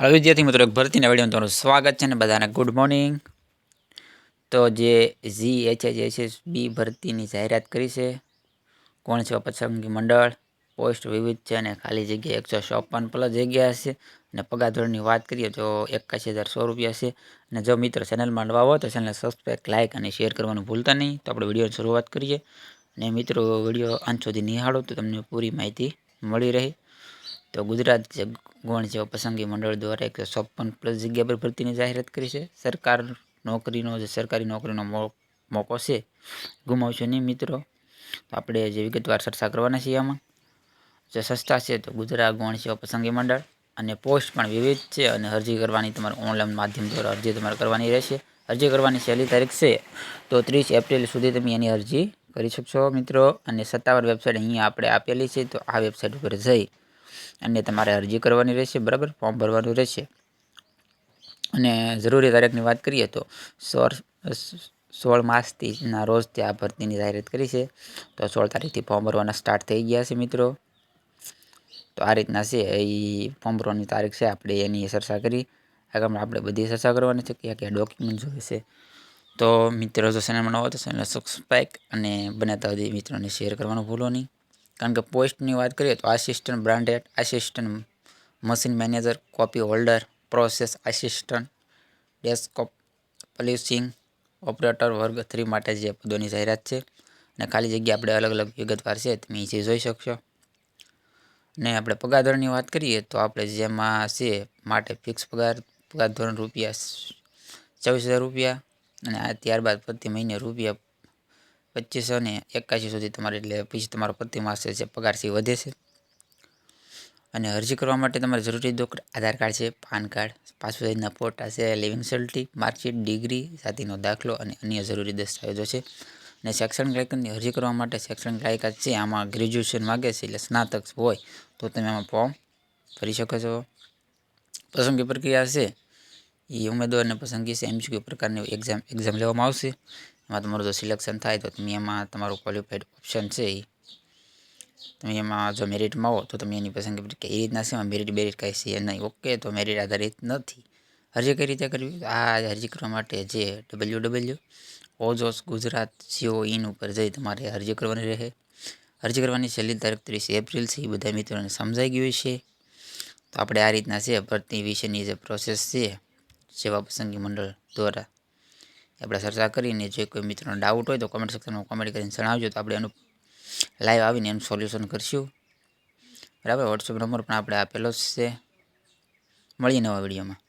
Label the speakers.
Speaker 1: હવે વિદ્યાર્થી મિત્રો, એક ભરતીના વીડિયો તમારું સ્વાગત છે અને બધાને ગુડ મોર્નિંગ તો જે G H H S S B ભરતીની જાહેરાત કરી છે. કોણ છે પસંદગી મંડળ? પોસ્ટ વિવિધ છે અને ખાલી જગ્યા એકસો ચોપન પ્લસ જગ્યા હશે. અને પગાર ધોરણની વાત કરીએ તો એકાસી હજાર સો રૂપિયા છે. અને જો મિત્રો ચેનલમાં નવા હોય તો ચેનલને સબસ્ક્રાઈબ લાઇક અને શેર કરવાનું ભૂલતા નહીં. તો આપણે વિડીયોની શરૂઆત કરીએ. અને મિત્રો, વીડિયો અંત સુધી નિહાળો તો તમને પૂરી માહિતી મળી રહે. તો ગુજરાત જે ગૌણ સેવા પસંદગી મંડળ દ્વારા એકસો છપ્પન પ્લસ જગ્યા પર ભરતીની જાહેરાત કરી છે. સરકાર નોકરીનો, જે સરકારી નોકરીનો મોકો છે ગુમાવશો નહીં મિત્રો. તો આપણે જે વિગતવાર ચર્ચા કરવાના છીએ આમાં. જે સસ્તા છે તો ગુજરાત ગૌણ સેવા પસંદગી મંડળ અને પોસ્ટ પણ વિવિધ છે અને અરજી કરવાની તમારે ઓનલાઈન માધ્યમ દ્વારા અરજી તમારે કરવાની રહેશે. અરજી કરવાની છેલ્લી તારીખ છે તો ત્રીસ એપ્રિલ સુધી તમે એની અરજી કરી શકશો મિત્રો. અને સત્તાવાર વેબસાઇટ અહીંયા આપણે આપેલી છે તો આ વેબસાઇટ ઉપર જઈ અને તમારે અરજી કરવાની રહેશે, બરાબર? ફોર્મ ભરવાનું રહેશે. અને જરૂરી તારીખની વાત કરીએ તો સોળ સોળ માસથી ના રોજથી આ ભરતીની જાહેરાત કરી છે. તો સોળ તારીખથી ફોર્મ ભરવાના સ્ટાર્ટ થઈ ગયા છે મિત્રો. તો આ રીતના છે, એ ફોર્મ ભરવાની તારીખ છે, આપણે એની ચર્ચા કરી. આગળ આપણે બધી ચર્ચા કરવાની છે, કયા કયા ડોક્યુમેન્ટ જોઈએ છે. તો મિત્રો, જો ચેનલમાં ન હોય તો ચેનલ સબસ્ક્રાઈબ અને બને તો મિત્રોને શેર કરવાનું ભૂલો નહીં. કારણ કે પોસ્ટની વાત કરીએ તો assistant branded assistant machine manager copy holder process assistant desktop policing operator વર્ગ થ્રી માટે જે પદોની જાહેરાત છે. અને ખાલી જગ્યા આપણે અલગ અલગ વિગતવાર છે, તમે જે જોઈ શકશો. ને આપણે પગાર ધોરણની વાત કરીએ તો આપણે જેમાં છે માટે ફિક્સ પગાર પગાર ધોરણ રૂપિયા ચોવીસ હજાર રૂપિયા અને આ ત્યારબાદ પ્રતિ મહિને રૂપિયા પચીસો ને એકાશી સુધી તમારે એટલે પછી તમારો પ્રતિ માસે છે પગાર છે વધે છે. અને અરજી કરવા માટે તમારે જરૂરી આધાર કાર્ડ છે, પાન કાર્ડ પાસપોર્ટ સાઇઝના ફોટા છે, લિવિંગ સર્ટી માર્કશીટ, ડિગ્રી, જાતિનો દાખલો અને અન્ય જરૂરી દસ્તાવેજો છે. અને શૈક્ષણિક લાયકાતની અરજી કરવા માટે શૈક્ષણિક લાયકાત છે, આમાં ગ્રેજ્યુએશન માગે છે એટલે સ્નાતક હોય તો તમે આમાં ફોર્મ ભરી શકો છો. પસંદગી પ્રક્રિયા છે એ ઉમેદવારને પસંદગી છે એમસીક્યુ પ્રકારની એક્ઝામ એક્ઝામ લેવામાં આવશે. એમાં તમારું જો સિલેક્શન થાય તો તમે એમાં તમારું ક્વોલિફાઈડ ઓપ્શન છે એ તમે એમાં જો મેરિટમાં હો તો તમે એની પસંદગી કે એ રીતના છે? મેરિટ બેરિટ કાંઈ છે નહીં? ઓકે તો મેરિટ આધારિત નથી. અરજી કઈ રીતે કરવી? આ અરજી કરવા માટે જે W W OJAS Gujarat co in ઉપર જઈ તમારે અરજી કરવાની રહે. અરજી કરવાની છેલ્લી તારીખ ત્રીસ એપ્રિલ છે એ બધા મિત્રોને સમજાઈ ગયું છે. તો આપણે આ રીતના છે, ભરતી વિશેની જે પ્રોસેસ છે, સેવા પસંદગી મંડળ દ્વારા. આપણે ચર્ચા કરીને જે કોઈ મિત્રોનો ડાઉટ હોય તો કોમેન્ટ સેક્શનમાં કોમેન્ટ કરીને જણાવજો તો આપણે એનું લાઈવ આવીને એનું સોલ્યુશન કરશું. બરાબર? વોટ્સઅપ નંબર પણ આપણે આપેલો જ છે. મળીએ નવા વિડીયોમાં.